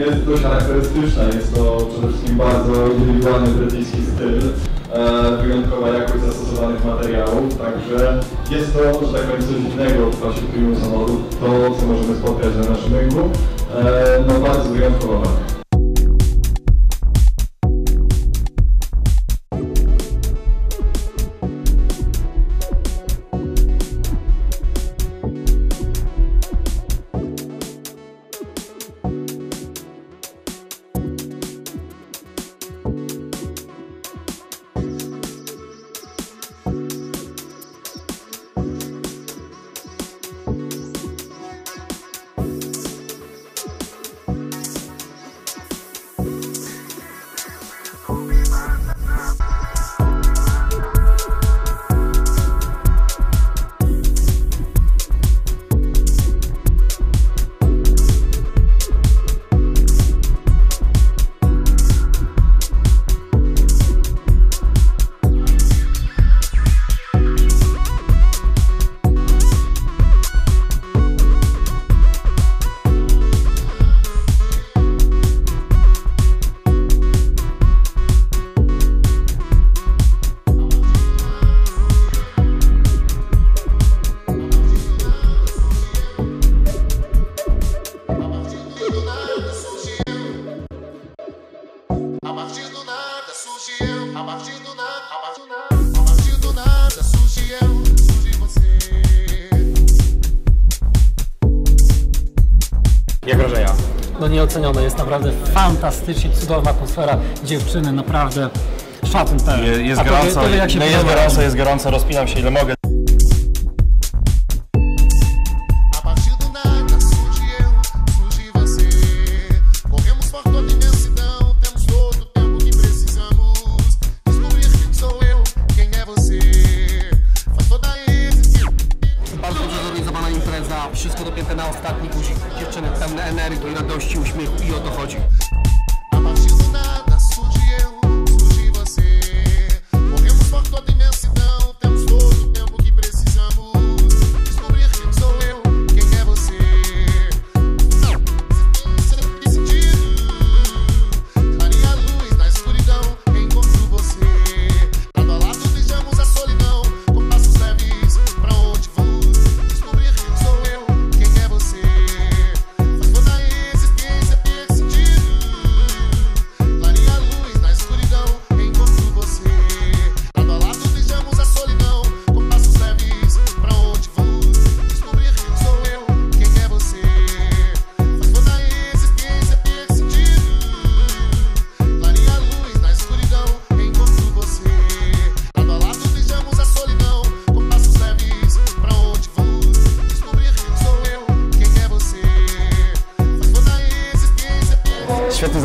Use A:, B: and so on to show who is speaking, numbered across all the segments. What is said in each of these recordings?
A: jest dość charakterystyczna. Jest to przede wszystkim bardzo indywidualny brytyjski styl, e, wyjątkowa jakość zastosowanych materiałów, także jest to, że tak powiem, coś innego w klasie premium samochodów, to co możemy spotkać na naszym rynku, e, no bardzo wyjątkowa marka.
B: A partir do nada, a partir do nada, a partir do nada surge eu, surge você.
C: Jak wrażenia?
D: no nieocenione. Jest naprawdę fantastycznie cudowna atmosfera. Dziewczyny naprawdę szacun ten.
C: Je- Jest
D: A tobie-
C: gorąco,
D: tobie jak się
C: no jest
D: podoba?
C: gorąco, jest gorąco, rozpinam się ile mogę.
E: Pełne energii, radości, uśmiechu i o to chodzi.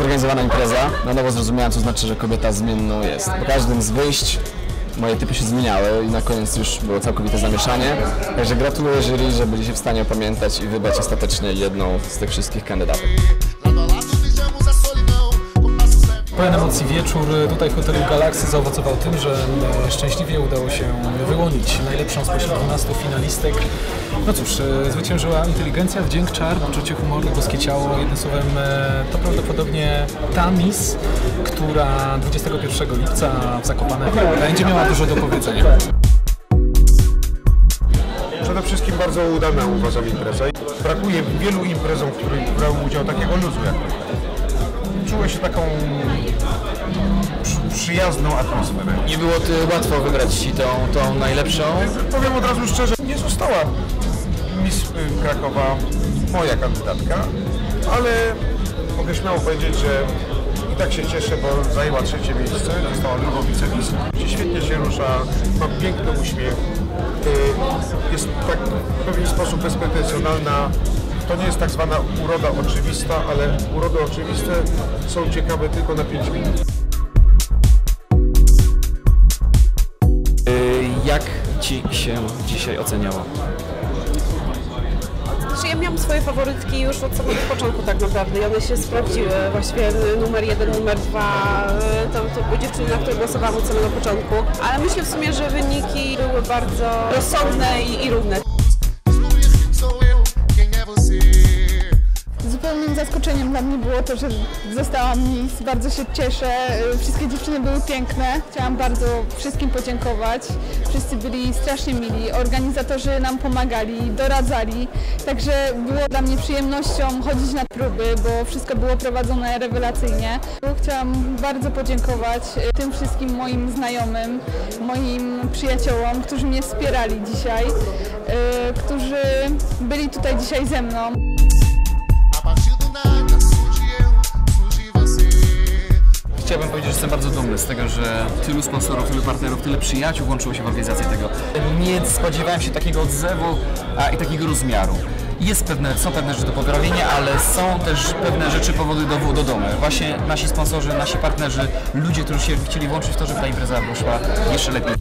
F: Zorganizowana impreza. Na nowo zrozumiałem, co znaczy, że kobieta zmienną jest. Po każdym z wyjść moje typy się zmieniały i na koniec już było całkowite zamieszanie. Także gratuluję jury, że byli się w stanie opamiętać i wybrać ostatecznie jedną z tych wszystkich kandydatek.
D: Pełen emocji wieczór tutaj w hotelu Galaxy zaowocował tym, że e, szczęśliwie udało się wyłonić najlepszą spośród 12 finalistek. No cóż, e, zwyciężyła inteligencja, wdzięk, czar, poczucie humoru, boskie ciało. Jednym słowem, e, to prawdopodobnie ta Miss, która 21 lipca w Zakopane będzie miała dużo do powiedzenia.
G: Przede wszystkim bardzo udana uważam impreza. Brakuje wielu imprezom, w których brałem udział takiego luzu jak Czułem się taką przy, przyjazną atmosferę.
F: Nie było ty łatwo wybrać ci tą, tą najlepszą.
G: Powiem od razu szczerze, nie została Miss Krakowa moja kandydatka, ale mogę śmiało powiedzieć, że i tak się cieszę, bo zajęła trzecie miejsce, została drugą wicemis. Świetnie się rusza, ma piękny uśmiech, y, jest tak w pewien sposób bezpretensjonalna. To nie jest tak zwana uroda oczywista, ale urody oczywiste są ciekawe tylko na 5 minut.
F: Jak ci się dzisiaj oceniało?
H: Znaczy ja miałam swoje faworytki już od samego początku tak naprawdę i one się sprawdziły. Właściwie numer jeden, numer dwa to, to były dziewczyny, na które głosowałam od samego początku. Ale myślę w sumie, że wyniki były bardzo rozsądne i, i równe.
I: Zaskoczeniem dla mnie było to, że zostałam Miss. Bardzo się cieszę. Y, Wszystkie dziewczyny były piękne. Chciałam bardzo wszystkim podziękować. Wszyscy byli strasznie mili. Organizatorzy nam pomagali, doradzali. Także było dla mnie przyjemnością chodzić na próby, bo wszystko było prowadzone rewelacyjnie. Chciałam bardzo podziękować y, tym wszystkim moim znajomym, moim przyjaciołom, którzy mnie wspierali dzisiaj, y, którzy byli tutaj dzisiaj ze mną.
J: Chciałbym powiedzieć, że jestem bardzo dumny z tego, że tylu sponsorów, tylu partnerów, tyle przyjaciół włączyło się w organizację tego. Nie spodziewałem się takiego odzewu a, i takiego rozmiaru. Jest pewne, są pewne rzeczy do poprawienia, ale są też pewne rzeczy, powody do, do domu. Właśnie nasi sponsorzy, nasi partnerzy, ludzie, którzy się chcieli włączyć w to, żeby ta impreza poszła jeszcze lepiej.